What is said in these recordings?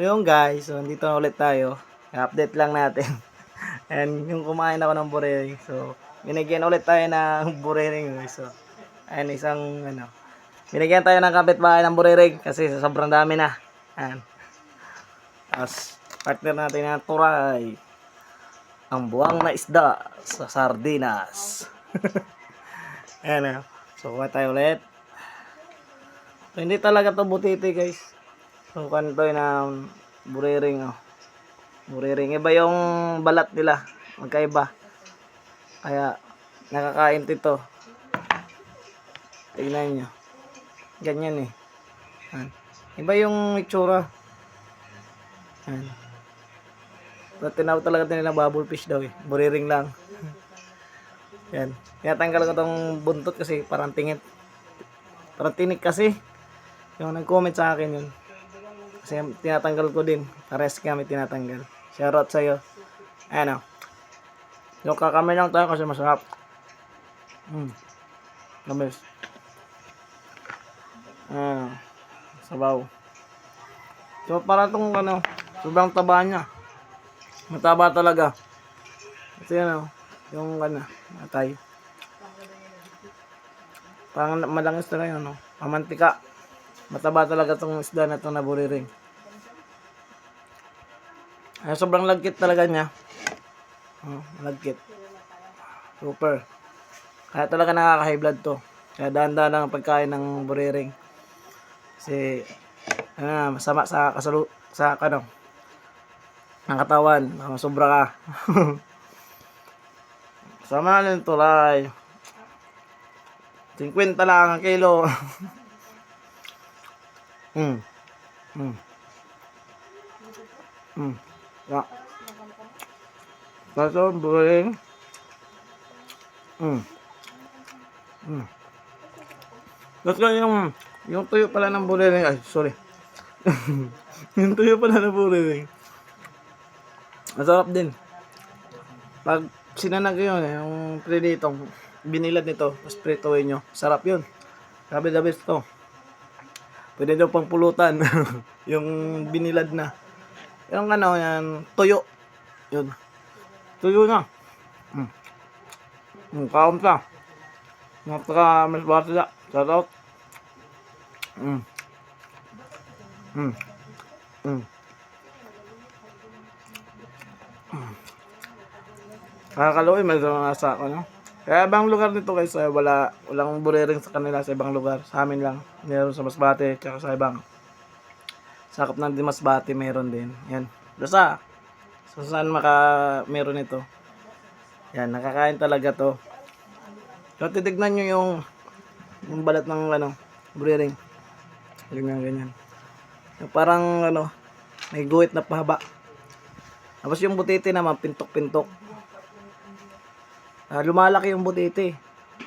So yun guys, so nandito na ulit tayo. update lang natin. And yung kumain ako ng burering. So, binigyan ulit tayo ng burering. guys. So, ayun isang ano. Binigyan tayo ng kapitbahay ng burering kasi sobrang dami na. Ayan. Tapos, partner natin na turay. Ang buwang na isda sa sardinas. Ayan o. So, kuha tayo ulit. So, hindi talaga to butiti guys. So, kanto na burering oh. Burering. Iba yung balat nila. Magkaiba. Kaya, nakakain ito. Tignan nyo. Ganyan eh. Ayan. Iba yung itsura. Ayan. Pero tinawag talaga nila bubble fish daw eh. Buriring lang. Yan. Tinatanggal ko tong buntot kasi parang tingit. Parang tinik kasi. Yung nag-comment sa akin yun. Tinatanggal ko din. Pares kami tinatanggal. Shoutout sa'yo. Ayan o. Yung kakamay lang tayo kasi masarap. Mm. Gamis. Ah. Sabaw. So para tong ano, sobrang taba niya. Mataba talaga. Ito yan o. Yung ano, atay. Parang malangis talaga yun, no? Mamantika. Mataba talaga tong isda na to na buriring. Ay, sobrang lagkit talaga niya. Oh, lagkit. Super. Kaya talaga nakaka-high blood to. Kaya dahan-dahan lang ang pagkain ng buriring. Kasi, ano, masama sa kasalu sa ano, ng katawan. Sobra ka. Sama na yung tulay. 50 lang ang kilo. mm. Mm. Mm. Ya. Kaso, buling. Mm. Mm. Tapos yung, yung tuyo pala ng buliring, ay, sorry. yung tuyo pala ng buliring. Masarap din. Pag sinanag yun, eh, yung prinitong binilad nito, tapos prituin nyo, sarap yun. Grabe the best to. Pwede daw pang pulutan. yung binilad na. Yung ano, yan, tuyo. Yun. Tuyo na. Mm. Mm, kaon ka. Napaka mas bata. Shout out. Mm. Mm. Mm. Nakakaluwi, may mga nasa ako, no? Kaya ibang lugar nito guys, ay wala, walang burering sa kanila sa ibang lugar. Sa amin lang. Meron sa Masbate, tsaka sa ibang. Sakop ng Dimasbate, meron din. Yan. Basta, so saan maka, meron ito. Yan, nakakain talaga to. So, titignan nyo yung, yung balat ng, ano, burering. Ganyan, ganyan. Yung parang, ano, may guhit na pahaba. Tapos yung butiti naman, pintok-pintok. Ah, lumalaki yung butiti.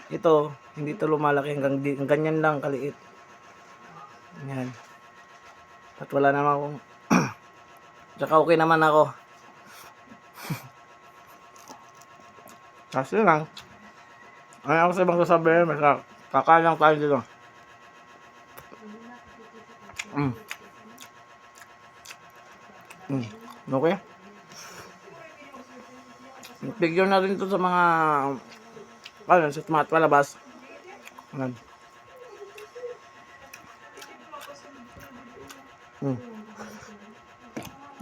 Ito, hindi to lumalaki hanggang ganyan lang kaliit. Yan. At wala naman akong Tsaka okay naman ako. Kasi lang. Ano ako sa ibang sasabihin, mas kakain lang tayo dito. Mm. Mm. Okay? Figure na rin to sa mga ano, sa mga palabas. Ayan. Mm.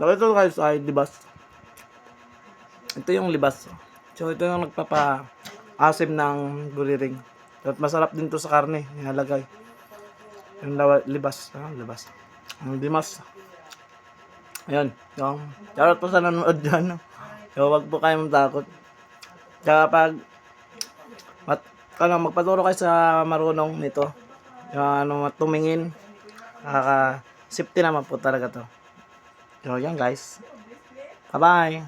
Nakita ko guys ay libas. Ito yung libas. So ito yung nagpapa asim ng guriring. At masarap din to sa karne, nilalagay. Yung lawa, libas, ah, libas. Ang limas. Ayun, yung charot po sa nanonood dyan. So, wag po kayo matakot. Tsaka pag mat, ano, magpaturo kayo sa marunong nito. Yung ano, tumingin. Nakaka, safety naman po talaga to. So, yan guys. Bye-bye.